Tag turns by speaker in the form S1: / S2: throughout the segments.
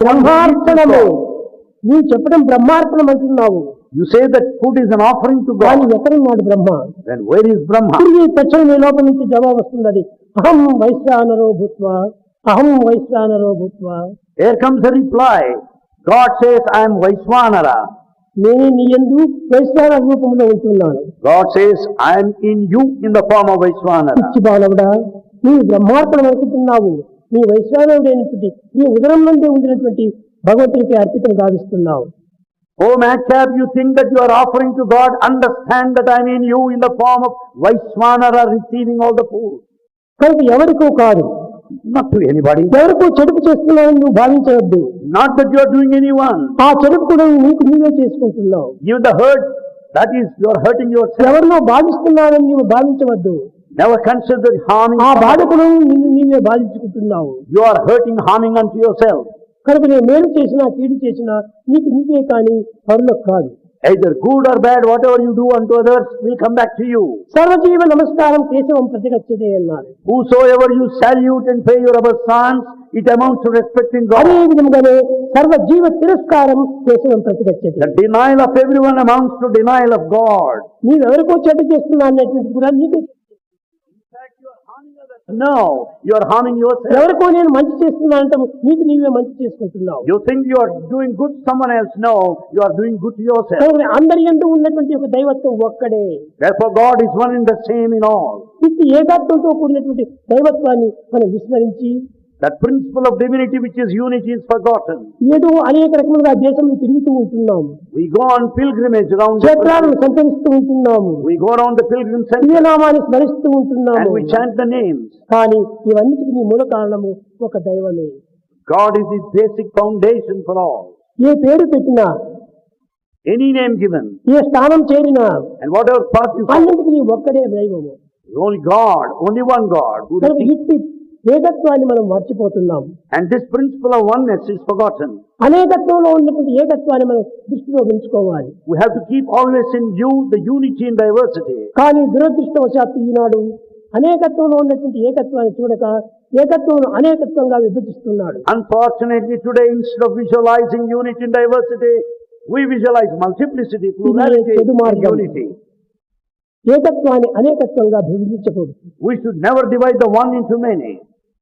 S1: బ్రహ్మార్పణము. నీ చెప్పడం బ్రహ్మార్పణం అంటున్నావు
S2: you say that food is an offering to God
S1: ఎక్కడ ఉన్నాడు Brahma.
S2: Then where is Brahma?
S1: తిరిగి తక్షణం నీ లోపల నుంచి జవాబు వస్తుంది అది అహం వైశ్రానరో భూత్వ. అహం వైశ్వానరో భూత్వ.
S2: Here comes the reply God says I am Vaishvanara
S1: నేను నీ ఎందు వైశ్వాన రూపంలో ఉంటున్నాను.
S2: God says I am in you in the form of Vaishvanara
S1: పిచ్చి బాలవడా నీ బ్రహ్మార్పణం అనుకుంటున్నావు. నీ వైశ్వానరుడైనటువంటి నీ ఉదరం నుండి ఉండినటువంటి భగవంతునికి అర్పితం గావిస్తున్నావు
S2: Oh madcap, you think that you are offering to God, understand that I in you in the form of Vaishwanara receiving all the food.
S1: కనుక ఎవరికో కాదు
S2: Not to anybody.
S1: ఎవరికో చెడుపు చేస్తున్నావని నువ్వు భావించవద్దు
S2: Not that you are doing anyone.
S1: ఆ చెడుపు కూడా నీకు నీవే చేసుకుంటున్నావు
S2: Even the hurt, that is, you are hurting yourself.
S1: ఎవరినో బాధిస్తున్నావని నీవు భావించవద్దు
S2: Never consider harming.
S1: ఆ. బాధకుడు నిన్ను నీవే బాధించుకుంటున్నావు
S2: You are hurting, harming unto yourself.
S1: కనుక నేను మేలు చేసినా కీడు చేసినా నీకు నీవే కానీ పరులకు కాదు
S2: Either good or bad, whatever you do unto others will come back to you.
S1: సర్వజీవ నమస్కారం కేశవం ప్రతిగచ్చదే అన్నారు
S2: Whosoever you salute and pay your obeisance, it amounts to respecting
S1: అదే
S2: God.
S1: విధముగానే సర్వజీవ తిరస్కారం కేశవం ప్రతిగచ్చది
S2: The denial of everyone amounts to denial of God.
S1: నీవెవరికో చెడ్డ చేస్తున్నా అనేటువంటిది కూడా నీకే
S2: No, you are harming yourself.
S1: ఎవరికో నేను మంచి చేస్తున్నా అంటే నీకు నీవే మంచి చేసుకుంటున్నావు
S2: You think you are doing good to someone else. No, you are doing good to yourself.
S1: అందరి ఎందు ఉన్నటువంటి ఒక దైవత్వం ఒక్కడే
S2: Therefore, God is one and the same in all.
S1: ఇది ఏకాత్వంతో కూడినటువంటి దైవత్వాన్ని మనం విస్మరించి
S2: That principle of divinity which is unity is forgotten.
S1: ఏదో అనేక రకములుగా దేశంలో తిరుగుతూ ఉంటున్నాము
S2: We go on pilgrimage around the
S1: క్షేత్రాలను సంచరిస్తూ ఉంటున్నాము
S2: We go around the pilgrim center
S1: దివ్యనామాన్ని స్మరిస్తూ ఉంటున్నాము
S2: and we chant the names.
S1: కానీ ఇవన్నిటికీ మూల కారణము ఒక దైవమే
S2: God is the basic foundation for all.
S1: ఏ పేరు పెట్టినా
S2: Any name given
S1: ఏ స్థానం చేరినా
S2: and whatever path you follow,
S1: అన్నింటికి ఒక్కడే దైవము
S2: only God, only one God. Who
S1: కనుక
S2: receives-
S1: ఇట్టి ఏకత్వాన్ని మనం మర్చిపోతున్నాం.
S2: And this principle of oneness is forgotten
S1: అనేకత్వంలో ఉన్నటువంటి ఏకత్వాన్ని మనం దృష్టిలో ఉంచుకోవాలి.
S2: We have to keep always in view the unity in diversity
S1: కానీ దురదృష్టవశాత్తు ఈనాడు అనేకత్వంలో ఉన్నటువంటి ఏకత్వాన్ని చూడక ఏకత్వం అనేకత్వంగా విభజిస్తున్నాడు.
S2: Unfortunately today instead of visualising unity in diversity we visualise multiplicity plurality unity
S1: ఏకత్వాన్ని అనేకత్వంగా విభజించకూడదు
S2: we should never divide the one into many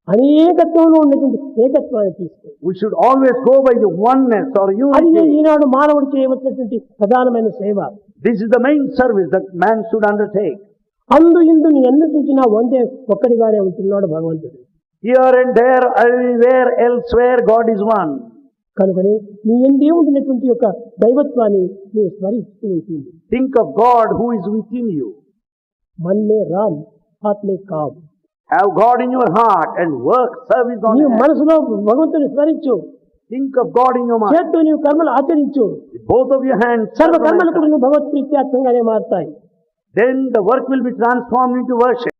S1: అనేకత్వంలో ఉన్నటువంటి ఏకత్వాన్ని తీసుకో
S2: We should always go by the oneness or
S1: అది. ఈనాడు మానవుడు చేయవలసినటువంటి ప్రధానమైన సేవ
S2: This is the main service that man should undertake.
S1: అందు ఇందు నీ ఎన్ని చూసినా వందే ఒక్కడిగానే ఉంటున్నాడు భగవంతుడు
S2: Here and there, everywhere, elsewhere, God is one.
S1: కనుకని నీ ఎందే ఉండినటువంటి యొక్క దైవత్వాన్ని నీవు స్మరిస్తూ ఉంటుంది
S2: Think of God who is within you.
S1: మన్నే రామ్ ఆత్మే కామ్
S2: Have God in your heart and work service on
S1: నీవు
S2: it.
S1: మనసులో భగవంతుని స్మరించు
S2: Think of God in your mind.
S1: చేత్తో నీవు కర్మలు ఆచరించు
S2: With both of your hands,
S1: సర్వ
S2: serve
S1: కర్మలు కూడా
S2: mankind.
S1: నువ్వు భగవత్ ప్రీత్యార్థంగానే మారుతాయి
S2: then the work will be transformed into worship.